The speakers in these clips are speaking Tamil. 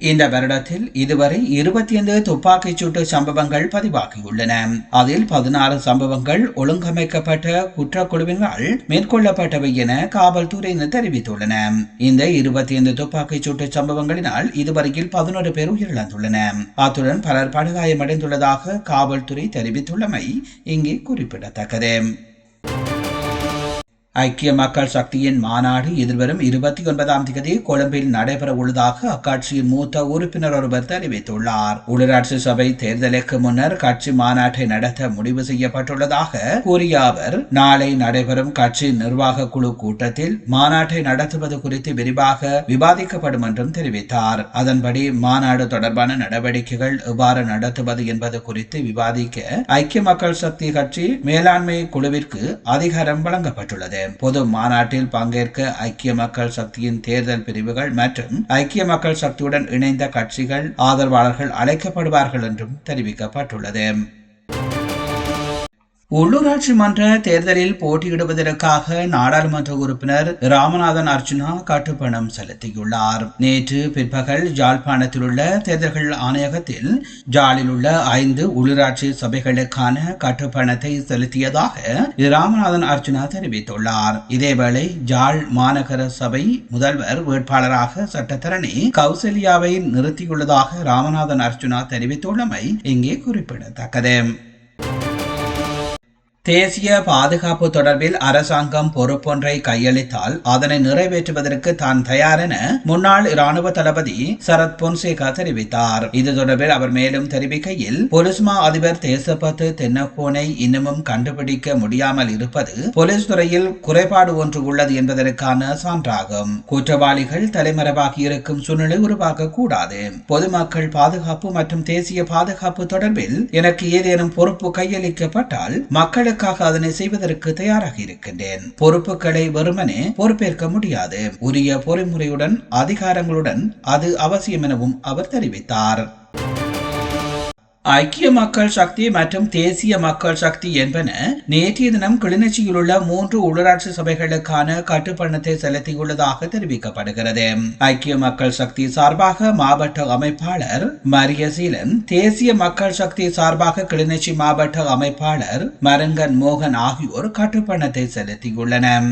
இந்த வருடத்தில் இதுவரை இருபத்தி ஐந்து துப்பாக்கிச் சூட்டு சம்பவங்கள் பதிவாகியுள்ளன. அதில் பதினாறு சம்பவங்கள் ஒழுங்கமைக்கப்பட்ட குற்றக்குழுவினால் மேற்கொள்ளப்பட்டவை என காவல்துறையினர் தெரிவித்துள்ளன. இந்த இருபத்தி ஐந்து துப்பாக்கிச் சூட்டு சம்பவங்களினால் இதுவரையில் பதினோரு பேர் உயிரிழந்துள்ளனர் அத்துடன் பலர் படுகாயமடைந்துள்ளதாக காவல்துறை தெரிவித்துள்ளமை இங்கே குறிப்பிடத்தக்கது. ஐக்கிய மக்கள் சக்தியின் மாநாடு எதிர்வரும் இருபத்தி ஒன்பதாம் தேதி கொழும்பில் நடைபெற உள்ளதாக அக்கட்சியின் மூத்த உறுப்பினர் ஒருவர் தெரிவித்துள்ளார். உள்ளராட்சி சபை தேர்தலுக்கு முன்னர் கட்சி மாநாட்டை நடத்த முடிவு செய்யப்பட்டுள்ளதாக கூறிய அவர் நாளை நடைபெறும் கட்சி நிர்வாக குழு கூட்டத்தில் மாநாட்டை நடத்துவது குறித்து விரிவாக விவாதிக்கப்படும் என்றும் தெரிவித்தார். அதன்படி மாநாடு தொடர்பான நடவடிக்கைகள் எவ்வாறு நடத்துவது என்பது குறித்து விவாதிக்க ஐக்கிய மக்கள் சக்தி கட்சி மேலாண்மை குழுவிற்கு அதிகாரம் வழங்கப்பட்டுள்ளது. பொது மாநாட்டில் பங்கேற்க ஐக்கிய மக்கள் சக்தியின் தேர்தல் பிரிவுகள் மற்றும் ஐக்கிய மக்கள் சக்தியுடன் இணைந்த கட்சிகள் ஆதரவாளர்கள் அழைக்கப்படுவார்கள் என்றும் தெரிவிக்கப்பட்டுள்ளது. உள்ளூராட்சி மன்ற தேர்தலில் போட்டியிடுவதற்காக நாடாளுமன்ற உறுப்பினர் ராமநாதன் அர்ஜுனா கட்டுப்பணம் செலுத்தியுள்ளார். நேற்று பிற்பகல் ஜாழ்ப்பாணத்தில் உள்ள தேர்தல்கள் ஆணையகத்தில் ஜாலில் உள்ள ஐந்து உள்ளூராட்சி சபைகளுக்கான கட்டுப்பணத்தை செலுத்தியதாக ராமநாதன் அர்ஜுனா தெரிவித்துள்ளார். இதேவேளை ஜாழ் மாநகர சபை முதல்வர் வேட்பாளராக சட்டத்தரணி கௌசல்யாவை நிறுத்தியுள்ளதாக ராமநாதன் அர்ஜுனா தெரிவித்துள்ளமை இங்கே குறிப்பிடத்தக்கது. தேசிய பாதுகாப்பு தொடர்பில் அரசாங்கம் பொறுப்பொன்றை கையளித்தால் அதனை நிறைவேற்றுவதற்கு தான் தயார் என முன்னாள் இராணுவ தளபதி சரத் பொன்சேகா தெரிவித்தார். இது தொடர்பில் அவர் மேலும் தெரிவிக்கையில் பொலிஸ்மா அதிபர் தேசப்பத்து தென்னப்போனை இன்னமும் கண்டுபிடிக்க முடியாமல் இருப்பது போலீஸ் துறையில் குறைபாடு ஒன்று உள்ளது என்பதற்கான சான்றாகும். குற்றவாளிகள் தலைமறைவாகி இருக்கும் சூழ்நிலை உருவாக்க கூடாது பொதுமக்கள் பாதுகாப்பு மற்றும் தேசிய பாதுகாப்பு தொடர்பில் எனக்கு ஏதேனும் பொறுப்பு கையளிக்கப்பட்டால் மக்களுக்கு மக்களுக்காக அதனை செய்வதற்கு தயாராக இருக்கின்றேன். பொறுப்புகளை வெறுமனே பொறுப்பேற்க முடியாது. உரிய பொறிமுறையுடன் அதிகாரங்களுடன் அது அவசியம் எனவும் அவர் தெரிவித்தார். ஐக்கிய மக்கள் சக்தி மற்றும் தேசிய மக்கள் சக்தி என்பன நேற்றைய தினம் கிளிநொச்சியில் உள்ள மூன்று உள்ளராட்சி சபைகளுக்கான கட்டுப்பணத்தை செலுத்தியுள்ளதாக தெரிவிக்கப்படுகிறது. ஐக்கிய மக்கள் சக்தி சார்பாக மாவட்ட அமைப்பாளர் மரியசீலன் தேசிய மக்கள் சக்தி சார்பாக கிளிநொச்சி மாவட்ட அமைப்பாளர் மருங்கன் மோகன் ஆகியோர் கட்டுப்பணத்தை செலுத்தியுள்ளனர்.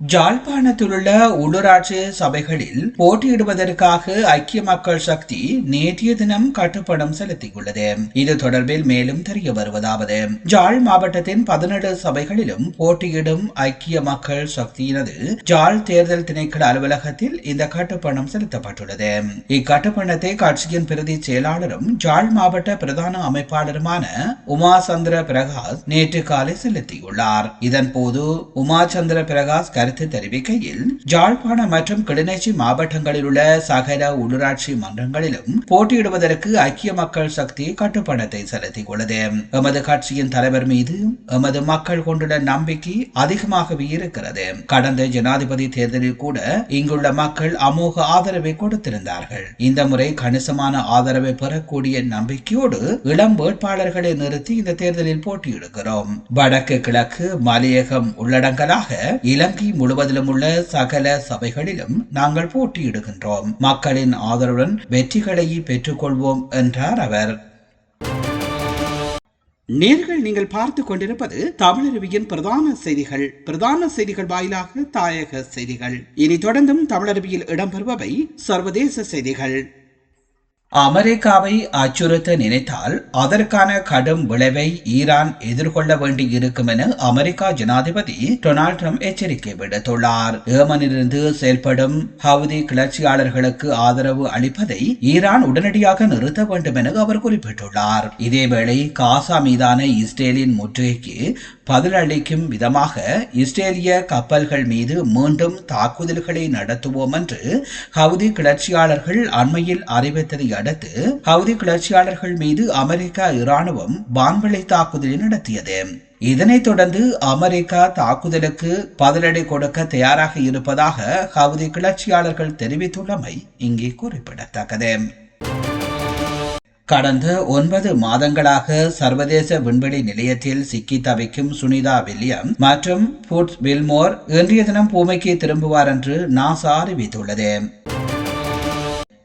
ஜாழ்ப்பாணத்திலுள்ள உள்ளூராட்சி சபைகளில் போட்டியிடுவதற்காக ஐக்கிய மக்கள் சக்தி நேற்றைய தினம் கட்டுப்பணம் செலுத்தியுள்ளது. இது தொடர்பில் மேலும் தெரிய வருவதாவது. ஜாழ் மாவட்டத்தின் பதினேழு சபைகளிலும் போட்டியிடும் ஐக்கிய மக்கள் சக்தியினது ஜாழ் தேர்தல் திணைக்கள அலுவலகத்தில் இந்த கட்டுப்பணம் செலுத்தப்பட்டுள்ளது. இக்கட்டுப்பணத்தை கட்சியின் பிரதி செயலாளரும் ஜாழ் மாவட்ட பிரதான அமைப்பாளருமான உமாசந்திர பிரகாஷ் நேற்று காலை செலுத்தியுள்ளார். இதன்போது உமாசந்திர பிரகாஷ் கருத்து தெரிவிக்கையில் ஜாழ்ப்பாணம் மற்றும் கிளிநொச்சி மாவட்டங்களில் உள்ள சகல உள்ளூராட்சி மன்றங்களிலும் போட்டியிடுவதற்கு ஐக்கிய மக்கள் சக்தி கட்டுப்பணத்தை செலுத்தியுள்ளது. எமது கட்சியின் தலைவர் மீது எமது மக்கள் கொண்டுள்ள நம்பிக்கை அதிகமாகவே இருக்கிறது. கடந்த ஜனாதிபதி தேர்தலில் கூட இங்குள்ள மக்கள் அமோக ஆதரவை கொடுத்திருந்தார்கள். இந்த முறை கணிசமான ஆதரவை பெறக்கூடிய நம்பிக்கையோடு இளம் வேட்பாளர்களை நிறுத்தி இந்த தேர்தலில் போட்டியிடுகிறோம். வடக்கு கிழக்கு மலையகம் உள்ளடங்கலாக இலங்கை முழுவதிலும் உள்ள சகல சபைகளிலும் நாங்கள் போட்டியிடுகின்றோம். மக்களின் ஆதரவுடன் வெற்றிகளை பெற்றுக்கொள்வோம் என்றார் அவர். நேர்கள் நீங்கள் பார்த்து கொண்டிருப்பது தமிழருவியின் பிரதான செய்திகள். பிரதான செய்திகள் வாயிலாக தாயக செய்திகள். இனி தொடர்ந்தும் தமிழருவியில் இடம்பெறுபவை சர்வதேச செய்திகள். அமெரிக்காவை அச்சுறுத்த நினைத்தால் அதற்கான கடும் விளைவை ஈரான் எதிர்கொள்ள வேண்டியிருக்கும் என அமெரிக்கா ஜனாதிபதி டொனால்ட் ட்ரம்ப் எச்சரிக்கை விடுத்துள்ளார். ஏமனிலிருந்து செயல்படும் ஹவுதி கிளர்ச்சியாளர்களுக்கு ஆதரவு அளிப்பதை ஈரான் உடனடியாக நிறுத்த வேண்டும் என அவர் குறிப்பிட்டுள்ளார். இதேவேளை காசா மீதான இஸ்ரேலின் முற்றுகைக்கு பதிலளிக்கும் விதமாக இஸ்ரேலிய கப்பல்கள் மீது மீண்டும் தாக்குதல்களை நடத்துவோம் என்று ஹவுதி கிளர்ச்சியாளர்கள் அண்மையில் அறிவித்ததை அடுத்து ஹவுதி கிளர்ச்சியாளர்கள் மீது அமெரிக்கா இராணுவம் வான்வெளி தாக்குதலை நடத்தியது. இதனைத் தொடர்ந்து அமெரிக்கா தாக்குதலுக்கு பதிலடி கொடுக்க தயாராக இருப்பதாக ஹவுதி கிளர்ச்சியாளர்கள் தெரிவித்துள்ளமை இங்கே குறிப்பிடத்தக்கது. கடந்த ஒன்பது மாதங்களாக சர்வதேச விண்வெளி நிலையத்தில் சிக்கி தவிக்கும் சுனிதா வில்லியம் மற்றும் புட்ஸ் வில்மோர் இன்றைய தினம் பூமிக்கு திரும்புவார் என்று நாசா அறிவித்துள்ளது.